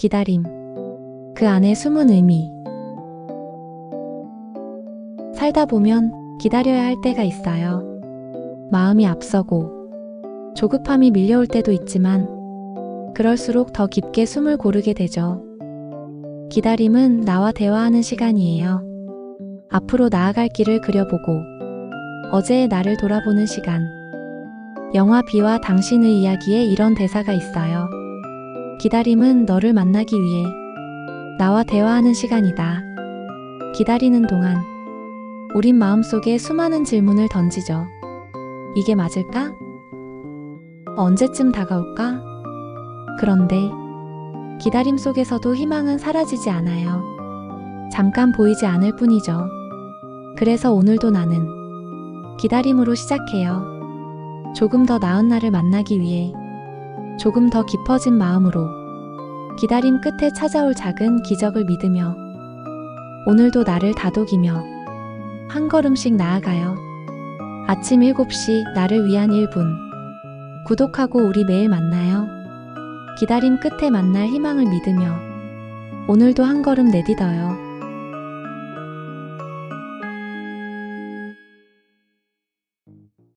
기다림. 그 안에 숨은 의미. 살다 보면 기다려야 할 때가 있어요. 마음이 앞서고 조급함이 밀려올 때도 있지만 그럴수록 더 깊게 숨을 고르게 되죠. 기다림은 나와 대화하는 시간이에요. 앞으로 나아갈 길을 그려보고 어제의 나를 돌아보는 시간. 영화 비와 당신의 이야기에 이런 대사가 있어요. 기다림은 너를 만나기 위해 나와 대화하는 시간이다. 기다리는 동안 우린 마음속에 수많은 질문을 던지죠. 이게 맞을까? 언제쯤 다가올까? 그런데 기다림 속에서도 희망은 사라지지 않아요. 잠깐 보이지 않을 뿐이죠. 그래서 오늘도 나는 기다림으로 시작해요. 조금 더 나은 나를 만나기 위해 조금 더 깊어진 마음으로 기다림 끝에 찾아올 작은 기적을 믿으며 오늘도 나를 다독이며 한 걸음씩 나아가요. 아침 7시 나를 위한 1분. 구독하고 우리 매일 만나요. 기다림 끝에 만날 희망을 믿으며 오늘도 한 걸음 내딛어요.